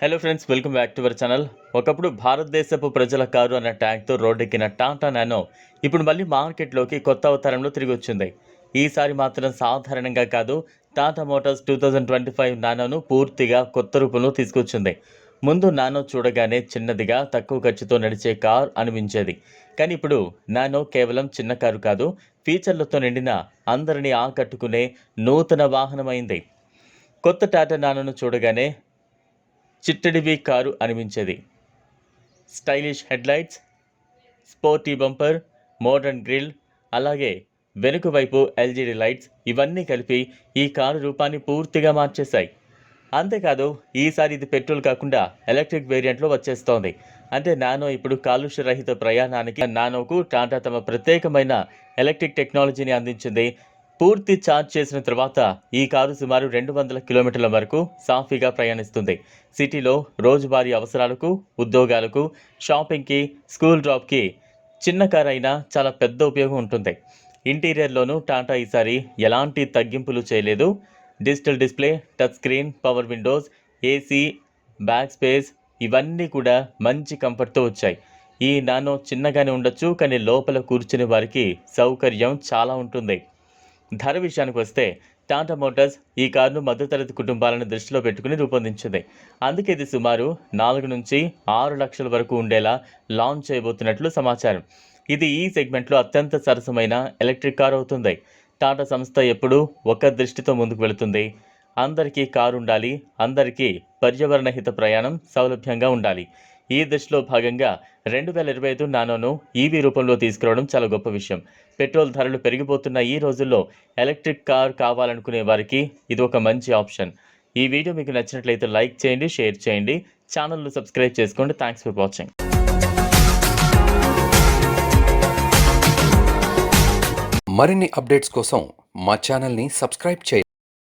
Hello friends welcome back to our channel ఒకప్పుడు భారతదేశపు ప్రజల కారు అన్న ట్యాగ్తో రోడ్డెక్కిన టాటా నానో ఇప్పుడు మళ్ళీ మార్కెట్లోకి కొత్త అవతారంలో తిరిగి వచ్చింది. ఈసారి మాత్రం సాధారణంగా కాదు Tata Motors two thousand twenty five నానోను పూర్తిగా కొత్త రూపంలో తీసుకొచ్చింది. ముందు నానో చూడగానే చిన్నదిగా తక్కువ ఖర్చుతో నడిచే కార్ అనిపించేది. కానీ ఇప్పుడు నానో కేవలం చిన్న కారు కాదు ఫీచర్లతో నిండిన అందరినీ ఆకట్టుకునే నూతన వాహనమైంది. కొత్త టాటా నానోను చూడగానే చిట్టడివి కారు అనిపించేది. Stylish headlights sporty bumper modern grille అలాగే వెనుక వైపు ఎల్జీడీ లైట్స్ ఇవన్నీ కలిపి ఈ కారు రూపాన్ని పూర్తిగా మార్చేశాయి. అంతేకాదు ఈసారి ఇది పెట్రోల్ కాకుండా ఎలక్ట్రిక్ వేరియంట్లో వచ్చేస్తోంది. అంటే నానో ఇప్పుడు కాలుష్య రహిత ప్రయాణానికి నానోకు టాటా తమ ప్రత్యేకమైన ఎలక్ట్రిక్ టెక్నాలజీని అందించింది పూర్తి ఛార్జ్ చేసిన తర్వాత ఈ కారు సుమారు రెండు వందల కిలోమీటర్ల వరకు సాఫీగా ప్రయాణిస్తుంది. సిటీలో రోజువారీ అవసరాలకు ఉద్యోగాలకు షాపింగ్కి స్కూల్ డ్రాప్కి చిన్న కారు అయినా చాలా పెద్ద ఉపయోగం ఉంటుంది. ఇంటీరియర్లోనూ టాటా ఈసారి ఎలాంటి తగ్గింపులు చేయలేదు. Digital display touch screen power windows AC back space ఇవన్నీ కూడా మంచి కంఫర్ట్తో వచ్చాయి. ఈ నానో చిన్నగానే ఉండొచ్చు కానీ లోపల కూర్చునే వారికి సౌకర్యం చాలా ఉంటుంది. ధర విషయానికి వస్తే టాటా మోటార్స్ ఈ కారును మధ్యతరగతి కుటుంబాలను దృష్టిలో పెట్టుకుని రూపొందించింది. అందుకే ఇది సుమారు నాలుగు నుంచి ఆరు లక్షల వరకు ఉండేలా లాంచ్ చేయబోతున్నట్లు సమాచారం. ఇది ఈ సెగ్మెంట్లో అత్యంత సరసమైన ఎలక్ట్రిక్ కార్ అవుతుంది. టాటా సంస్థ ఎప్పుడూ ఒక దృష్టితో ముందుకు వెళుతుంది. అందరికీ కారు ఉండాలి అందరికీ పర్యావరణ హిత ప్రయాణం సౌలభ్యంగా ఉండాలి. ఈ దశలో భాగంగా రెండు వేల ఇరవై ఐదు నానోను ఈవీ రూపంలో తీసుకురావడం చాలా గొప్ప విషయం. పెట్రోల్ ధరలు పెరిగిపోతున్న ఈ రోజుల్లో ఎలక్ట్రిక్ కార్ కావాలనుకునే వారికి ఇది ఒక మంచి ఆప్షన్. ఈ వీడియో మీకు నచ్చినట్లయితే లైక్ చేయండి షేర్ చేయండి ఛానల్ను సబ్స్క్రైబ్ చేసుకోండి. Thanks for watching. మరిన్ని అప్డేట్స్ కోసం మా ఛానల్ని సబ్స్క్రైబ్ చేయండి.